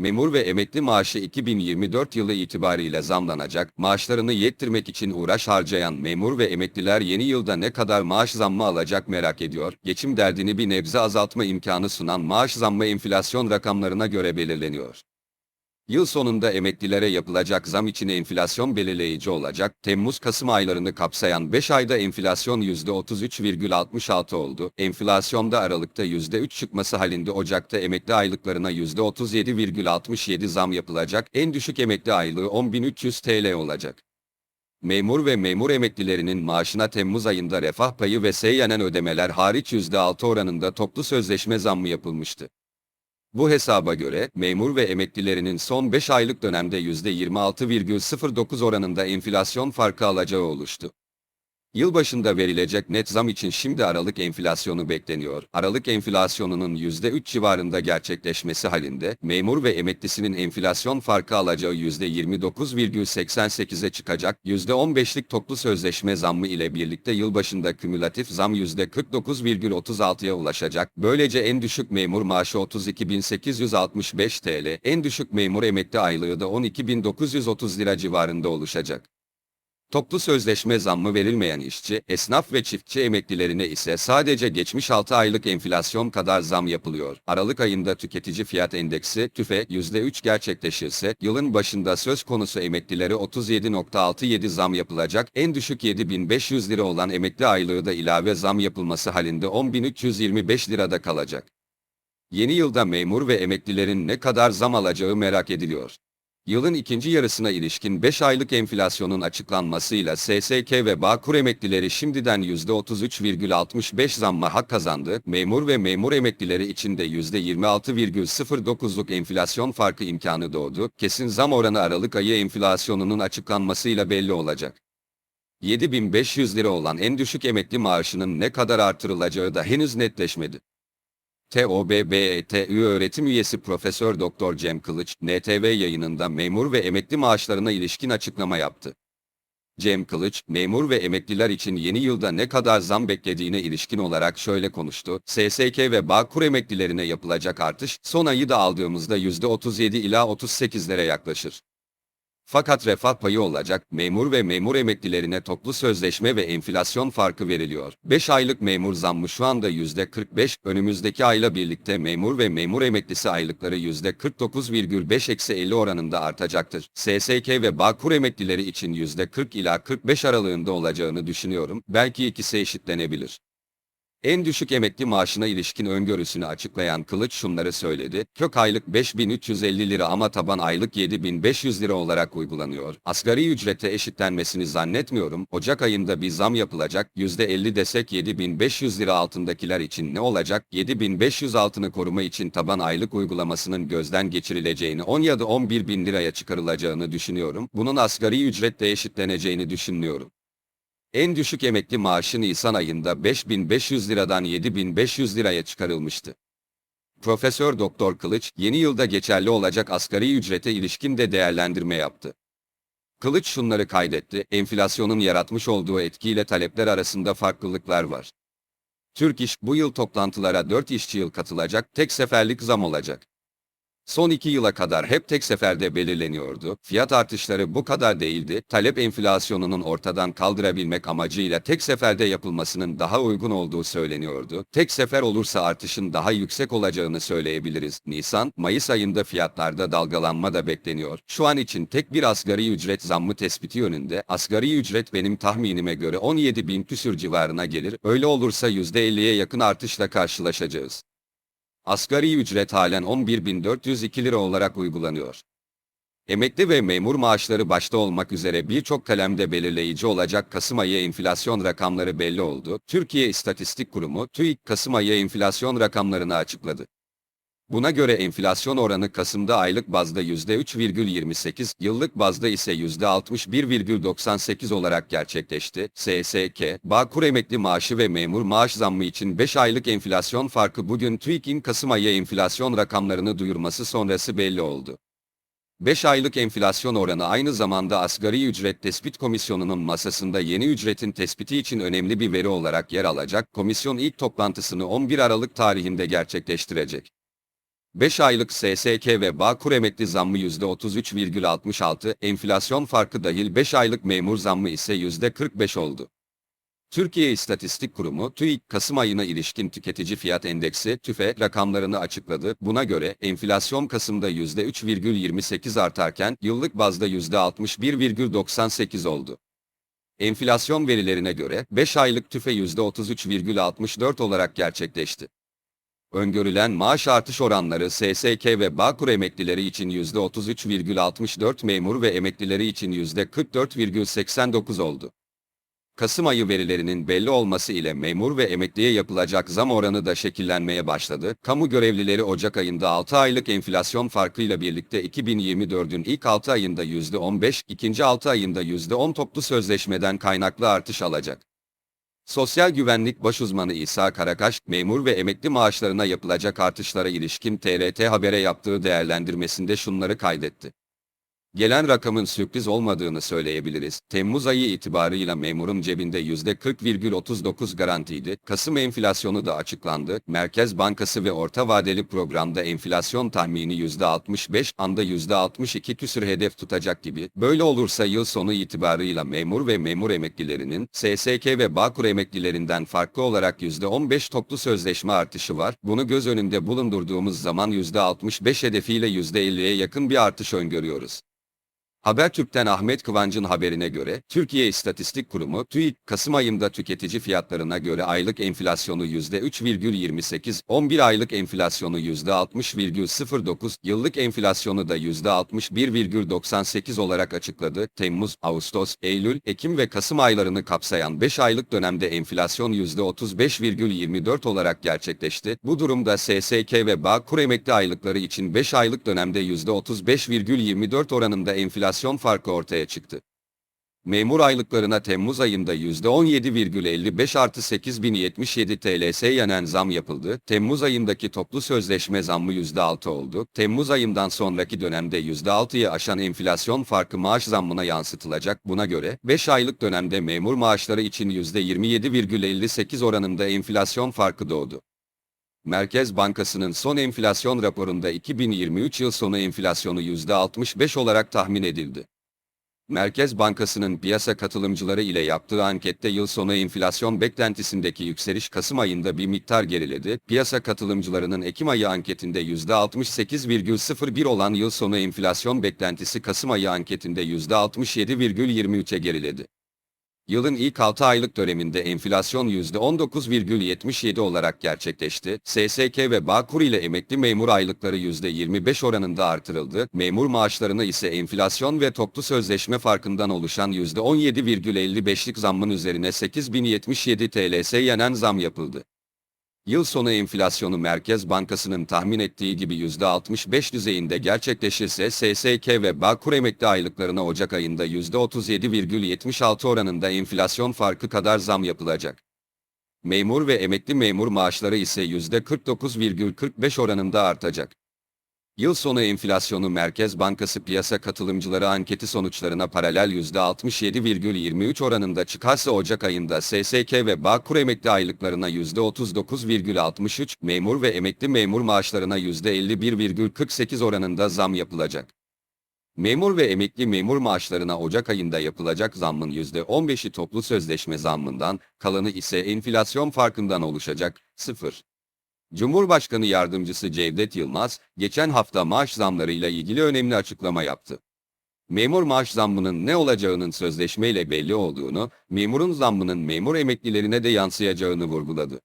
Memur ve emekli maaşı 2024 yılı itibariyle zamlanacak. Maaşlarını yettirmek için uğraş harcayan memur ve emekliler yeni yılda ne kadar maaş zammı alacak merak ediyor. Geçim derdini bir nebze azaltma imkanı sunan maaş zammı enflasyon rakamlarına göre belirleniyor. Yıl sonunda emeklilere yapılacak zam için enflasyon belirleyici olacak. Temmuz-Kasım aylarını kapsayan 5 ayda enflasyon %33,66 oldu. Enflasyonda Aralık'ta %3 çıkması halinde Ocak'ta emekli aylıklarına %37,67 zam yapılacak. En düşük emekli aylığı 10.300 TL olacak. Memur ve memur emeklilerinin maaşına Temmuz ayında refah payı ve seyyanen ödemeler hariç %6 oranında toplu sözleşme zammı yapılmıştı. Bu hesaba göre memur ve emeklilerinin son 5 aylık dönemde %26,09 oranında enflasyon farkı alacağı oluştu. Yılbaşında verilecek net zam için şimdi Aralık enflasyonu bekleniyor. Aralık enflasyonunun %3 civarında gerçekleşmesi halinde memur ve emeklisinin enflasyon farkı alacağı %29,88'e çıkacak. %15'lik toplu sözleşme zammı ile birlikte yılbaşında kümülatif zam %49,36'ya ulaşacak. Böylece en düşük memur maaşı 32.865 TL, en düşük memur emekli aylığı da 12.930 lira civarında oluşacak. Toplu sözleşme zammı verilmeyen işçi, esnaf ve çiftçi emeklilerine ise sadece geçmiş 6 aylık enflasyon kadar zam yapılıyor. Aralık ayında tüketici fiyat endeksi TÜFE %3 gerçekleşirse yılın başında söz konusu emeklilere 37.67 zam yapılacak. En düşük 7500 lira olan emekli aylığı da ilave zam yapılması halinde 10.325 lirada kalacak. Yeni yılda memur ve emeklilerin ne kadar zam alacağı merak ediliyor. Yılın ikinci yarısına ilişkin 5 aylık enflasyonun açıklanmasıyla SSK ve Bağkur emeklileri şimdiden %33,65 zamma hak kazandı. Memur ve memur emeklileri için de %26,09'luk enflasyon farkı imkanı doğdu. Kesin zam oranı Aralık ayı enflasyonunun açıklanmasıyla belli olacak. 7500 lira olan en düşük emekli maaşının ne kadar artırılacağı da henüz netleşmedi. TOBBETÜ öğretim üyesi Profesör Doktor Cem Kılıç, NTV yayınında memur ve emekli maaşlarına ilişkin açıklama yaptı. Cem Kılıç, memur ve emekliler için yeni yılda ne kadar zam beklediğine ilişkin olarak şöyle konuştu. SSK ve Bağkur emeklilerine yapılacak artış, son ayı da aldığımızda %37 ila 38'lere yaklaşır. Fakat refah payı olacak, memur ve memur emeklilerine toplu sözleşme ve enflasyon farkı veriliyor. 5 aylık memur zammı şu anda %45, önümüzdeki ayla birlikte memur ve memur emeklisi aylıkları %49,5-50 oranında artacaktır. SSK ve Bağkur emeklileri için %40 ila 45 aralığında olacağını düşünüyorum, belki ikisi eşitlenebilir. En düşük emekli maaşına ilişkin öngörüsünü açıklayan Kılıç şunları söyledi. Kök aylık 5350 lira ama taban aylık 7500 lira olarak uygulanıyor. Asgari ücrete eşitlenmesini zannetmiyorum. Ocak ayında bir zam yapılacak. %50 desek 7500 lira altındakiler için ne olacak? 7500 altını koruma için taban aylık uygulamasının gözden geçirileceğini 10 ya da 11 bin liraya çıkarılacağını düşünüyorum. Bunun asgari ücretle eşitleneceğini düşünmüyorum. En düşük emekli maaşı Nisan ayında 5500 liradan 7500 liraya çıkarılmıştı. Profesör Doktor Kılıç, yeni yılda geçerli olacak asgari ücrete ilişkin de değerlendirme yaptı. Kılıç şunları kaydetti, enflasyonun yaratmış olduğu etkiyle talepler arasında farklılıklar var. Türk İş bu yıl toplantılara 4 işçi yıl katılacak, tek seferlik zam olacak. Son iki yıla kadar hep tek seferde belirleniyordu. Fiyat artışları bu kadar değildi. Talep enflasyonunun ortadan kaldırabilmek amacıyla tek seferde yapılmasının daha uygun olduğu söyleniyordu. Tek sefer olursa artışın daha yüksek olacağını söyleyebiliriz. Nisan, Mayıs ayında fiyatlarda dalgalanma da bekleniyor. Şu an için tek bir asgari ücret zammı tespiti yönünde. Asgari ücret benim tahminime göre 17 bin küsür civarına gelir. Öyle olursa %50'ye yakın artışla karşılaşacağız. Asgari ücret halen 11.402 lira olarak uygulanıyor. Emekli ve memur maaşları başta olmak üzere birçok kalemde belirleyici olacak Kasım ayı enflasyon rakamları belli oldu. Türkiye İstatistik Kurumu TÜİK Kasım ayı enflasyon rakamlarını açıkladı. Buna göre enflasyon oranı Kasım'da aylık bazda %3,28, yıllık bazda ise %61,98 olarak gerçekleşti. SSK, Bağkur emekli maaşı ve memur maaş zammı için 5 aylık enflasyon farkı bugün TÜİK'in Kasım ayı enflasyon rakamlarını duyurması sonrası belli oldu. 5 aylık enflasyon oranı aynı zamanda asgari ücret tespit komisyonunun masasında yeni ücretin tespiti için önemli bir veri olarak yer alacak. Komisyon ilk toplantısını 11 Aralık tarihinde gerçekleştirecek. 5 aylık SSK ve Bağkur emekli zammı %33,66, enflasyon farkı dahil 5 aylık memur zammı ise %45 oldu. Türkiye İstatistik Kurumu, TÜİK, Kasım ayına ilişkin tüketici fiyat endeksi, TÜFE, rakamlarını açıkladı. Buna göre, enflasyon Kasım'da %3,28 artarken, yıllık bazda %61,98 oldu. Enflasyon verilerine göre, 5 aylık TÜFE %33,64 olarak gerçekleşti. Öngörülen maaş artış oranları SSK ve Bağkur emeklileri için %33,64 memur ve emeklileri için %44,89 oldu. Kasım ayı verilerinin belli olması ile memur ve emekliye yapılacak zam oranı da şekillenmeye başladı. Kamu görevlileri Ocak ayında 6 aylık enflasyon farkıyla birlikte 2024'ün ilk 6 ayında %15, ikinci 6 ayında %10 toplu sözleşmeden kaynaklı artış alacak. Sosyal Güvenlik Başuzmanı İsa Karakaş, memur ve emekli maaşlarına yapılacak artışlara ilişkin TRT Haber'e yaptığı değerlendirmesinde şunları kaydetti. Gelen rakamın sürpriz olmadığını söyleyebiliriz. Temmuz ayı itibarıyla memurun cebinde %40,39 garantiydi. Kasım enflasyonu da açıklandı. Merkez Bankası ve orta vadeli programda enflasyon tahmini %65, anda %62 küsür hedef tutacak gibi. Böyle olursa yıl sonu itibarıyla memur ve memur emeklilerinin SSK ve Bağkur emeklilerinden farklı olarak %15 toplu sözleşme artışı var. Bunu göz önünde bulundurduğumuz zaman %65 hedefiyle %50'ye yakın bir artış öngörüyoruz. Habertürk'ten Ahmet Kıvanç'ın haberine göre, Türkiye İstatistik Kurumu, TÜİK, Kasım ayında tüketici fiyatlarına göre aylık enflasyonu %3,28, 11 aylık enflasyonu %60,09, yıllık enflasyonu da %61,98 olarak açıkladı. Temmuz, Ağustos, Eylül, Ekim ve Kasım aylarını kapsayan 5 aylık dönemde enflasyon %35,24 olarak gerçekleşti. Bu durumda SSK ve Bağkur emekli aylıkları için 5 aylık dönemde %35,24 oranında enflasyon enflasyon farkı ortaya çıktı. Memur aylıklarına Temmuz ayında %17,55 artı 8077 TLS yenen zam yapıldı. Temmuz ayındaki toplu sözleşme zammı %6 oldu. Temmuz ayından sonraki dönemde %6'yı aşan enflasyon farkı maaş zammına yansıtılacak. Buna göre 5 aylık dönemde memur maaşları için %27,58 oranında enflasyon farkı doğdu. Merkez Bankası'nın son enflasyon raporunda 2023 yıl sonu enflasyonu %65 olarak tahmin edildi. Merkez Bankası'nın piyasa katılımcıları ile yaptığı ankette yıl sonu enflasyon beklentisindeki yükseliş Kasım ayında bir miktar geriledi. Piyasa katılımcılarının Ekim ayı anketinde %68,01 olan yıl sonu enflasyon beklentisi Kasım ayı anketinde %67,23'e geriledi. Yılın ilk 6 aylık döneminde enflasyon %19,77 olarak gerçekleşti. SSK ve Bağkur ile emekli memur aylıkları %25 oranında artırıldı. Memur maaşlarına ise enflasyon ve toplu sözleşme farkından oluşan %17,55'lik zammın üzerine 8077 TLS yenen zam yapıldı. Yıl sonu enflasyonu Merkez Bankası'nın tahmin ettiği gibi %65 düzeyinde gerçekleşirse SSK ve Bağkur emekli aylıklarına Ocak ayında %37,76 oranında enflasyon farkı kadar zam yapılacak. Memur ve emekli memur maaşları ise %49,45 oranında artacak. Yıl sonu enflasyonu Merkez Bankası piyasa katılımcıları anketi sonuçlarına paralel %67,23 oranında çıkarsa Ocak ayında SSK ve Bağkur emekli aylıklarına %39,63, memur ve emekli memur maaşlarına %51,48 oranında zam yapılacak. Memur ve emekli memur maaşlarına Ocak ayında yapılacak zammın %15'i toplu sözleşme zammından, kalanı ise enflasyon farkından oluşacak. 0. Cumhurbaşkanı Yardımcısı Cevdet Yılmaz, geçen hafta maaş zamlarıyla ilgili önemli açıklama yaptı. Memur maaş zammının ne olacağının sözleşmeyle belli olduğunu, memurun zammının memur emeklilerine de yansıyacağını vurguladı.